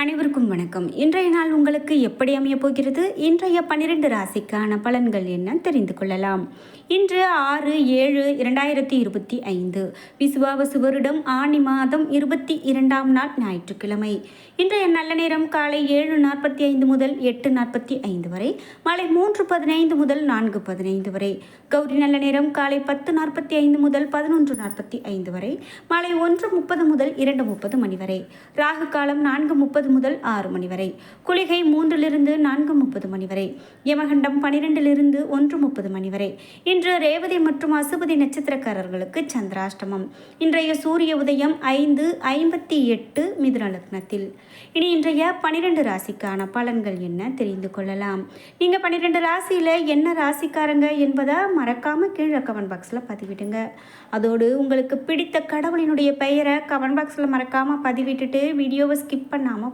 அனைவருக்கும் வணக்கம். இன்றைய நாள் உங்களுக்கு எப்படி அமைய போகிறது? இன்றைய பன்னிரண்டு ராசிக்கான பலன்கள் என்ன தெரிந்து கொள்ளலாம். இன்று ஆறு ஏழு இரண்டாயிரத்தி இருபத்தி ஐந்து. விசுவாவசு வருடம் ஆணி மாதம் இருபத்தி இரண்டாம் நாள் ஞாயிற்றுக்கிழமை. இன்றைய நல்ல நேரம் காலை ஏழு நாற்பத்தி ஐந்து முதல் எட்டு நாற்பத்தி ஐந்து வரை மாலை மூன்று பதினைந்து முதல் நான்கு பதினைந்து வரை. கௌரி நல்ல நேரம் காலை பத்து நாற்பத்தி ஐந்து முதல் பதினொன்று நாற்பத்தி ஐந்து வரை மாலை ஒன்று முப்பது முதல் இரண்டு முப்பது மணி வரை. ராகு காலம் நான்கு முப்பது முதல் ஆறு மணி வரை. குளிகை மூன்றிலிருந்து நான்கு முப்பது மணி வரை. யமகண்டம் பனிரெண்டிலிருந்து ஒன்று முப்பது மணி வரை. இன்று ரேவதி மற்றும் அசுபதி நட்சத்திரக்காரர்களுக்கு சந்திராஷ்டமம். இன்றைய சூரிய உதயம் ஐந்து ஐம்பத்தி எட்டு மிதுன லக்னத்தில். இனி இன்றைய பனிரெண்டு ராசிக்கான பலன்கள் என்ன தெரிந்து கொள்ளலாம். நீங்கள் பன்னிரெண்டு ராசியில் என்ன ராசிக்காரங்க என்பதை மறக்காமல் கீழே கமெண்ட் பாக்ஸில் பதிவிடுங்க. அதோடு உங்களுக்கு பிடித்த கடவுளினுடைய பெயரை கமெண்ட் பாக்ஸில் மறக்காமல் பதிவிட்டுட்டு வீடியோவை ஸ்கிப் பண்ணாமல்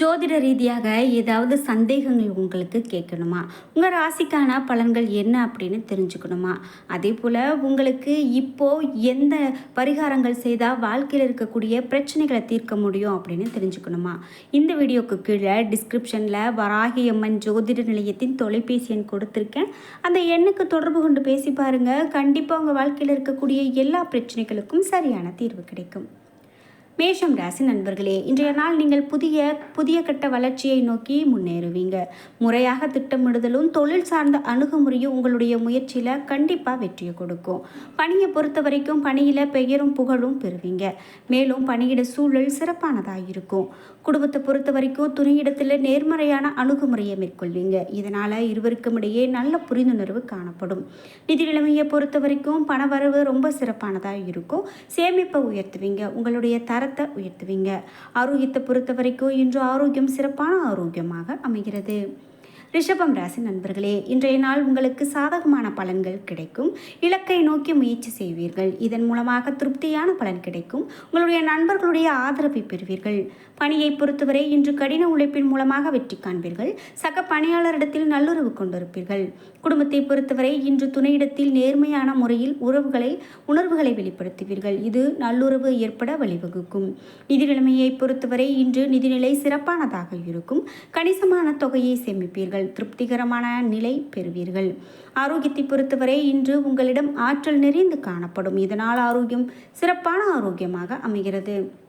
ஜோதிட ரீதியாக ஏதாவது சந்தேகங்கள் உங்களுக்கு கேட்கணுமா? உங்கள் ராசிக்கான பலன்கள் என்ன அப்படின்னு தெரிஞ்சுக்கணுமா? அதே போல் உங்களுக்கு இப்போது எந்த பரிகாரங்கள் செய்தால் வாழ்க்கையில் இருக்கக்கூடிய பிரச்சனைகளை தீர்க்க முடியும் அப்படின்னு தெரிஞ்சுக்கணுமா? இந்த வீடியோக்கு கீழே டிஸ்கிரிப்ஷனில் வராகியம்மன் ஜோதிட நிலையத்தின் தொலைபேசி எண் கொடுத்துருக்கேன். அந்த எண்ணுக்கு தொடர்பு கொண்டு பேசி பாருங்கள் கண்டிப்பாக உங்கள் வாழ்க்கையில் இருக்கக்கூடிய எல்லா பிரச்சனைகளுக்கும் சரியான தீர்வு கிடைக்கும். மேஷம் ராசி நண்பர்களே இன்றைய நாள் நீங்கள் புதிய புதிய கட்ட வளர்ச்சியை நோக்கி முன்னேறுவீங்க. முறையாக திட்டமிடுதலும் தொழில் சார்ந்த அணுகுமுறையும் உங்களுடைய முயற்சியில் கண்டிப்பாக வெற்றியை கொடுக்கும். பணியை பொறுத்த வரைக்கும் பணியில் பெயரும் புகழும் பெறுவீங்க. மேலும் பணியிட சூழல் சிறப்பானதாக இருக்கும். குடும்பத்தை பொறுத்த வரைக்கும் துணையிடத்தில் நேர்மறையான அணுகுமுறையை மேற்கொள்வீங்க. இதனால் இருவருக்கும் இடையே நல்ல புரிந்துணர்வு காணப்படும். நிதி நிலைமையை பொறுத்த வரைக்கும் பணவரவு ரொம்ப சிறப்பானதாக இருக்கும். சேமிப்பை உயர்த்துவீங்க. உங்களுடைய தர தரத்தை உயர்த்துவீங்க. ஆரோக்கியத்தை பொறுத்த வரைக்கும் இன்று ஆரோக்கியம் சிறப்பான ஆரோக்கியமாக அமைகிறது. ரிஷபம் ராசி நண்பர்களே இன்றைய நாள் உங்களுக்கு சாதகமான பலன்கள் கிடைக்கும். இலக்கை நோக்கி முயற்சி செய்வீர்கள். இதன் மூலமாக திருப்தியான பலன் கிடைக்கும். உங்களுடைய நண்பர்களுடைய ஆதரவை பெறுவீர்கள். பணியை பொறுத்தவரை இன்று கடின உழைப்பின் மூலமாக வெற்றி காண்பீர்கள். சக பணியாளரிடத்தில் நல்லுறவு கொண்டிருப்பீர்கள். குடும்பத்தை பொறுத்தவரை இன்று துணையிடத்தில் நேர்மையான முறையில் உறவுகளை உணர்வுகளை வெளிப்படுத்துவீர்கள். இது நல்லுறவு ஏற்பட வழிவகுக்கும். நிதி நிலைமையை பொறுத்தவரை இன்று நிதிநிலை சிறப்பானதாக இருக்கும். கணிசமான தொகையை சேமிப்பீர்கள். திருப்திகரமான நிலை பெறுவீர்கள். ஆரோக்கியத்தை பொறுத்தவரை இன்று உங்களிடம் ஆற்றல் நிறைந்து காணப்படும். இதனால் ஆரோக்கியம் சிறப்பான ஆரோக்கியமாக அமைகிறது.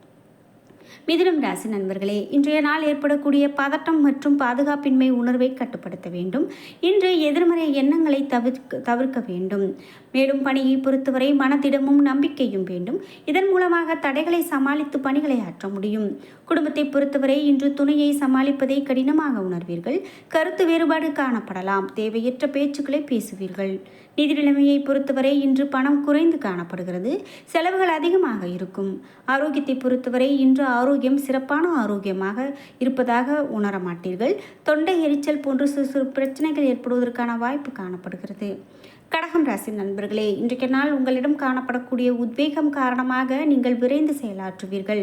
மிதுனம் ராசி நண்பர்களே இன்றைய நாள் ஏற்படக்கூடிய பதட்டம் மற்றும் பாதுகாப்பின்மை உணர்வை கட்டுப்படுத்த வேண்டும். இன்று எதிர்மறை எண்ணங்களை தவிர்க்க தவிர்க்க வேண்டும். மேலும் பணியை பொறுத்தவரை மனதிடமும் நம்பிக்கையும் வேண்டும். இதன் மூலமாக தடைகளை சமாளித்து பணிகளை ஆற்ற முடியும். குடும்பத்தை பொறுத்தவரை இன்று துணையை சமாளிப்பதை கடினமாக உணர்வீர்கள். கருத்து வேறுபாடு காணப்படலாம். தேவையற்ற பேச்சுக்களை பேசுவீர்கள். நிதி நிலைமையை பொறுத்தவரை இன்று பணம் குறைந்து காணப்படுகிறது. செலவுகள் அதிகமாக இருக்கும். ஆரோக்கியத்தை பொறுத்தவரை இன்று ஆரோக்கியம் சிறப்பான ஆரோக்கியமாக இருப்பதாக உணர மாட்டீர்கள். தொண்டை எரிச்சல் போன்ற சிறு சிறு பிரச்சனைகள் ஏற்படுவதற்கான வாய்ப்பு காணப்படுகிறது. கடகம் ராசி நண்பர்களே இன்றைக்கு நாள் உங்களிடம் காணப்படக்கூடிய உத்வேகம் காரணமாக நீங்கள் விரைந்து செயலாற்றுவீர்கள்.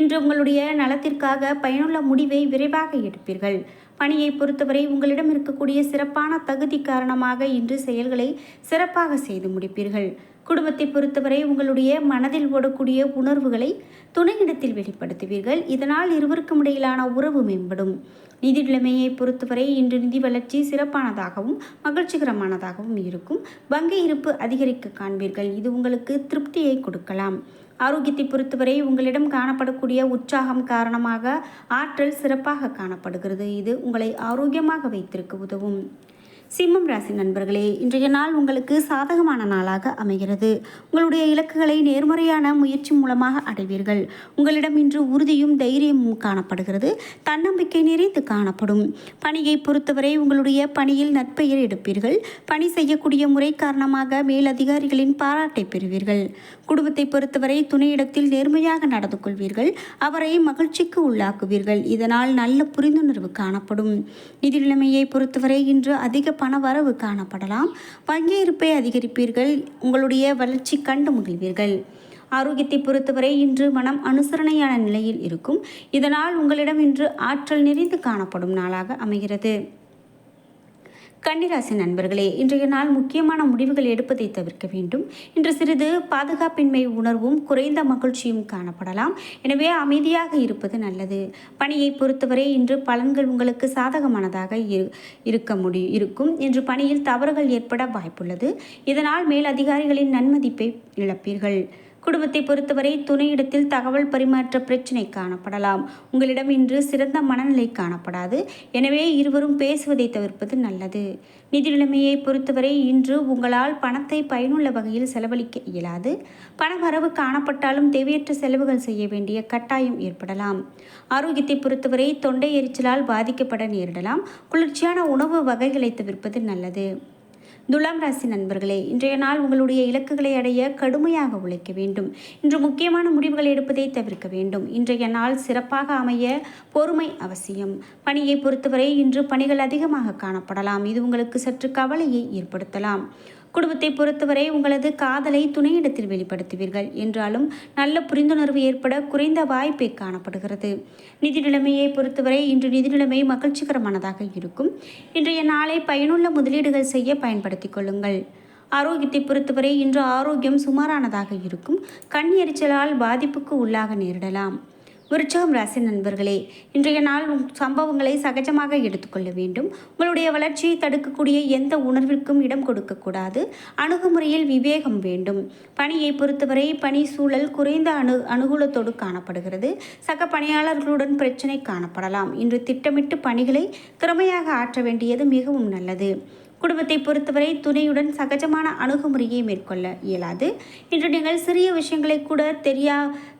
இன்று உங்களுடைய நலத்திற்காக பயனுள்ள முடிவை விரைவாக எடுப்பீர்கள். பணியை பொறுத்தவரை உங்களிடம் இருக்கக்கூடிய சிறப்பான தகுதி காரணமாக இன்று செயல்களை சிறப்பாக செய்து முடிப்பீர்கள். குடும்பத்தை பொறுத்தவரை உங்களுடைய மனதில் ஓடக்கூடிய உணர்வுகளை துணையிடத்தில் வெளிப்படுத்துவீர்கள். இதனால் இருவருக்கும் இடையிலான உறவு மேம்படும். நிதி நிலைமையை பொறுத்தவரை இன்று நிதி வளர்ச்சி சிறப்பானதாகவும் மகிழ்ச்சிகரமானதாகவும் இருக்கும். வங்கி இருப்பு அதிகரிக்க காண்பீர்கள். இது உங்களுக்கு திருப்தியை கொடுக்கலாம். ஆரோக்கியத்தை பொறுத்தவரை உங்களிடம் காணப்படக்கூடிய உற்சாகம் காரணமாக ஆற்றல் சிறப்பாக காணப்படுகிறது. இது உங்களை ஆரோக்கியமாக வைத்திருக்க உதவும். சிம்மம் ராசி நண்பர்களே இன்றைய நாள் உங்களுக்கு சாதகமான நாளாக அமைகிறது. உங்களுடைய இலக்குகளை நேர்மறையான முயற்சி மூலமாக அடைவீர்கள். உங்களிடம் இன்று உறுதியும் தைரியமும் காணப்படுகிறது. தன்னம்பிக்கை நிறைந்து காணப்படும். பணியை பொறுத்தவரை உங்களுடைய பணியில் நற்பெயர் எடுப்பீர்கள். பணி செய்யக்கூடிய முறை காரணமாக மேலதிகாரிகளின் பாராட்டை பெறுவீர்கள். குடும்பத்தை பொறுத்தவரை துணையிடத்தில் நேர்மையாக நடந்து கொள்வீர்கள். அவரை மகிழ்ச்சிக்கு உள்ளாக்குவீர்கள். இதனால் நல்ல புரிந்துணர்வு காணப்படும். நிதி நிலைமையை பொறுத்தவரை இன்று அதிக பண வரவு காணப்படலாம். வங்கி இருப்பை அதிகரிப்பீர்கள். உங்களுடைய வளர்ச்சி கண்டு மகிழ்வீர்கள். ஆரோக்கியத்தை பொறுத்தவரை இன்று மனம் அனுசரணையான நிலையில் இருக்கும். இதனால் உங்களிடம் இன்று ஆற்றல் நிறைந்து காணப்படும் நாளாக அமைகிறது. கன்னிராசி நண்பர்களே இன்றைய நாள் முக்கியமான முடிவுகள் எடுப்பதை தவிர்க்க வேண்டும். இன்று சிறிது பாதுகாப்பின்மை உணர்வும் குறைந்த மகிழ்ச்சியும் காணப்படலாம். எனவே அமைதியாக இருப்பது நல்லது. பணியை பொறுத்தவரை இன்று பலன்கள் உங்களுக்கு சாதகமானதாக இருக்க முடி இருக்கும். இன்று பணியில் தவறுகள் ஏற்பட வாய்ப்புள்ளது. இதனால் மேல் அதிகாரிகளின் நன்மதிப்பை இழப்பீர்கள். குடும்பத்தை பொறுத்தவரை துணையிடத்தில் தகவல் பரிமாற்ற பிரச்சினை காணப்படலாம். உங்களிடம் இன்று சிறந்த மனநிலை காணப்படாது. எனவே இருவரும் பேசுவதை தவிர்ப்பது நல்லது. நிதி நிலைமையை பொறுத்தவரை இன்று உங்களால் பணத்தை பயனுள்ள வகையில் செலவழிக்க இயலாது. பண வரவு காணப்பட்டாலும் தேவையற்ற செலவுகள் செய்ய வேண்டிய கட்டாயம் ஏற்படலாம். ஆரோக்கியத்தை பொறுத்தவரை தொண்டை எரிச்சலால் பாதிக்கப்பட நேரிடலாம். குளிர்ச்சியான உணவு வகைகளை தவிர்ப்பது நல்லது. துலாம் ராசி நண்பர்களே இன்றைய நாள் உங்களுடைய இலக்குகளை அடைய கடுமையாக உழைக்க வேண்டும். இன்று முக்கியமான முடிவுகள் எடுப்பதை தவிர்க்க வேண்டும். இன்றைய நாள் சிறப்பாக அமைய பொறுமை அவசியம். பணியை பொறுத்தவரை இன்று பணிகள் அதிகமாக காணப்படலாம். இது உங்களுக்கு சற்று கவலையை ஏற்படுத்தலாம். குடும்பத்தை பொறுத்தவரை உங்களது காதலை துணையிடத்தில் வெளிப்படுத்துவீர்கள். என்றாலும் நல்ல புரிந்துணர்வு ஏற்பட குறைந்த வாய்ப்பே காணப்படுகிறது. நிதி நிலைமையை பொறுத்தவரை இன்று நிதி நிலைமை மகிழ்ச்சிகரமானதாக இருக்கும். இன்றைய நாளை பயனுள்ள முதலீடுகள் செய்ய பயன்படுத்திக் கொள்ளுங்கள். ஆரோக்கியத்தை பொறுத்தவரை இன்று ஆரோக்கியம் சுமாரானதாக இருக்கும். கண் எரிச்சலால் பாதிப்புக்கு உள்ளாக நேரிடலாம். விருச்சகம் ராசி நண்பர்களே இன்றைய நாள் சம்பவங்களை சகஜமாக எடுத்துக்கொள்ள வேண்டும். உங்களுடைய வளர்ச்சியை தடுக்கக்கூடிய எந்த உணர்விற்கும் இடம் கொடுக்கக்கூடாது அணுகுமுறையில் விவேகம் வேண்டும். பணியை பொறுத்தவரை பணி சூழல் குறைந்த அணு அனுகூலத்தோடு காணப்படுகிறது. சக பணியாளர்களுடன் பிரச்சனை காணப்படலாம். இன்று திட்டமிட்டு பணிகளை திறமையாக ஆற்ற வேண்டியது மிகவும் நல்லது. குடும்பத்தை பொறுத்தவரை துணையுடன் சகஜமான அணுகுமுறையை மேற்கொள்ள இயலாது. இன்று நீங்கள் சிறிய விஷயங்களை கூட தெரியா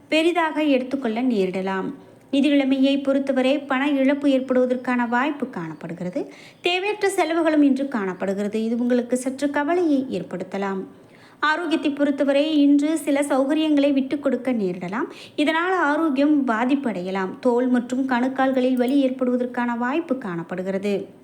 பெரிதாக எடுத்துக்கொள்ள நேரிடலாம். நிதி நிலைமையை பொறுத்தவரை பண இழப்பு ஏற்படுவதற்கான வாய்ப்பு காணப்படுகிறது. தேவையற்ற செலவுகளும் இன்று காணப்படுகிறது. இது உங்களுக்கு சற்று கவலையை ஏற்படுத்தலாம். ஆரோக்கியத்தை பொறுத்தவரை இன்று சில சௌகரியங்களை விட்டு கொடுக்க நேரிடலாம். இதனால் ஆரோக்கியம் பாதிப்படையலாம். தோல் மற்றும் கணுக்கால்களில் வலி ஏற்படுவதற்கான வாய்ப்பு காணப்படுகிறது.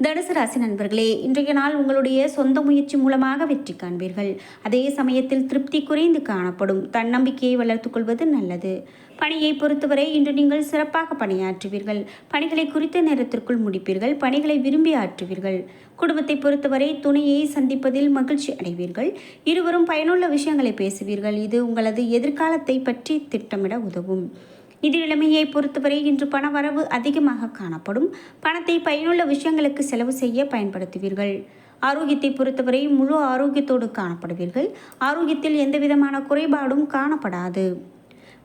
தனுசு ராசி நண்பர்களே இன்றைய நாள் உங்களுடைய சொந்த முயற்சி மூலமாக வெற்றி காண்பீர்கள். அதே சமயத்தில் திருப்தி குறைந்து காணப்படும். தன்னம்பிக்கையை வளர்த்துக்கொள்வது நல்லது. பணியை பொறுத்தவரை இன்று நீங்கள் சிறப்பாக பணியாற்றுவீர்கள். பணிகளை குறித்த நேரத்திற்குள் முடிப்பீர்கள். பணிகளை விரும்பி ஆற்றுவீர்கள். குடும்பத்தை பொறுத்தவரை துணையை சந்திப்பதில் மகிழ்ச்சி அடைவீர்கள். இருவரும் பயனுள்ள விஷயங்களை பேசுவீர்கள். இது உங்களது எதிர்காலத்தை பற்றி திட்டமிட உதவும். நிதி நிலைமையை பொறுத்தவரை இன்று பண வரவு அதிகமாக காணப்படும். பணத்தை பயனுள்ள விஷயங்களுக்கு செலவு செய்ய பயன்படுத்துவீர்கள். ஆரோக்கியத்தை பொறுத்தவரை முழு ஆரோக்கியத்தோடு காணப்படுவீர்கள். ஆரோக்கியத்தில் எந்தவிதமான குறைபாடும் காணப்படாது.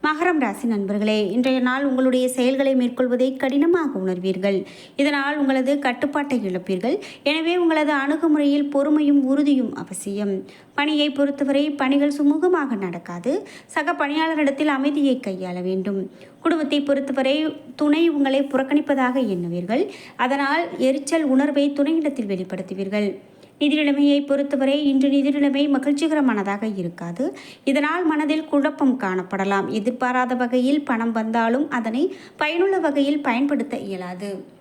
மகரம் ராசி நண்பர்களே இன்றைய நாள் உங்களுடைய செயல்களை மேற்கொள்வதை கடினமாக உணர்வீர்கள். இதனால் உங்களது கட்டுப்பாட்டை இழப்பீர்கள். எனவே உங்களது அணுகுமுறையில் பொறுமையும் உறுதியும் அவசியம். பணியை பொறுத்தவரை பணிகள் சுமூகமாக நடக்காது. சக பணியாளரிடத்தில் அமைதியை கையாள வேண்டும். குடும்பத்தை பொறுத்தவரை துணை உங்களை புறக்கணிப்பதாக எண்ணுவீர்கள். அதனால் எரிச்சல் உணர்வை துணையிடத்தில் வெளிப்படுத்துவீர்கள். நிதி நிலைமையை பொறுத்தவரை இன்று நிதி நிலைமை மகிழ்ச்சிகரமானதாக இருக்காது. இதனால் மனதில் குழப்பம் காணப்படலாம். எதிர்பாராத வகையில் பணம் வந்தாலும் அதனை பயனுள்ள வகையில் பயன்படுத்த இயலாது.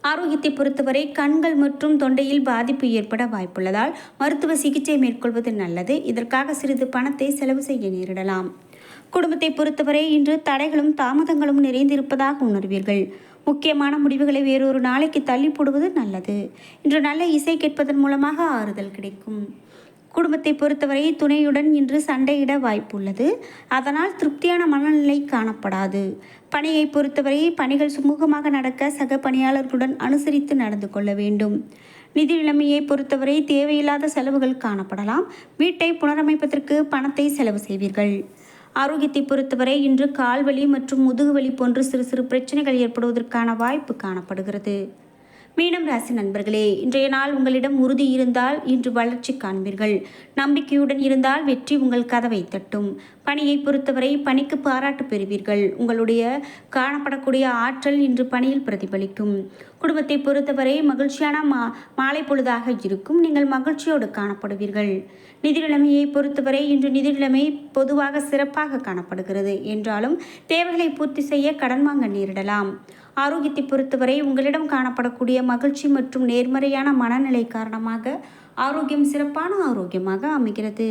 ஆரோக்கியத்தை பொறுத்தவரை கண்கள் மற்றும் தொண்டையில் பாதிப்பு ஏற்பட வாய்ப்புள்ளதால் மருத்துவ சிகிச்சை மேற்கொள்வது நல்லது. இதற்காக சிறிது பணத்தை செலவு செய்ய நேரிடலாம். குடும்பத்தை பொறுத்தவரை இன்று தடைகளும் தாமதங்களும் நிறைந்திருப்பதாக உணர்வீர்கள். முக்கியமான முடிவுகளை வேறொரு நாளைக்கு தள்ளி போடுவது நல்லது. இன்று நல்ல இசை கேட்பதன் மூலமாக ஆறுதல் கிடைக்கும். குடும்பத்தை பொறுத்தவரை துணையுடன் இன்று சண்டையிட வாய்ப்புள்ளது. அதனால் திருப்தியான மனநிலை காணப்படாது. பணியை பொறுத்தவரை பணிகள் சுமூகமாக நடக்க சக பணியாளர்களுடன் அனுசரித்து நடந்து கொள்ள வேண்டும். நிதி நிலைமையை பொறுத்தவரை தேவையில்லாத செலவுகள் காணப்படலாம். வீட்டை புனரமைப்பதற்கு பணத்தை செலவு செய்வீர்கள். ஆரோக்கியத்தை பொறுத்தவரை இன்று கால்வலி மற்றும் முதுகுவலி போன்ற சிறு சிறு பிரச்சனைகள் ஏற்படுவதற்கான வாய்ப்பு காணப்படுகிறது. மீனம் ராசி நண்பர்களே இன்றைய நாள் உங்களிடம் உறுதி இருந்தால் இன்று வளர்ச்சி காண்பீர்கள். நம்பிக்கையுடன் இருந்தால் வெற்றி உங்கள் கதவை தட்டும். பணியை பொறுத்தவரை பணிக்கு பாராட்டு பெறுவீர்கள். உங்களுடைய காணப்படக்கூடிய ஆற்றல் இன்று பணியில் பிரதிபலிக்கும். குடும்பத்தை பொறுத்தவரை மகிழ்ச்சியான மா மாலை பொழுதாக இருக்கும். நீங்கள் மகிழ்ச்சியோடு காணப்படுவீர்கள். நிதி நிலைமையை பொறுத்தவரை இன்று நிதி நிலைமை பொதுவாக சிறப்பாக காணப்படுகிறது. என்றாலும் தேவைகளை பூர்த்தி செய்ய கடன் வாங்க நேரிடலாம். ஆரோக்கியத்தை பொறுத்தவரை உங்களிடம் காணப்படக்கூடிய மகிழ்ச்சி மற்றும் நேர்மறையான மனநிலை காரணமாக ஆரோக்கியம் சிறப்பான ஆரோக்கியமாக அமைகிறது.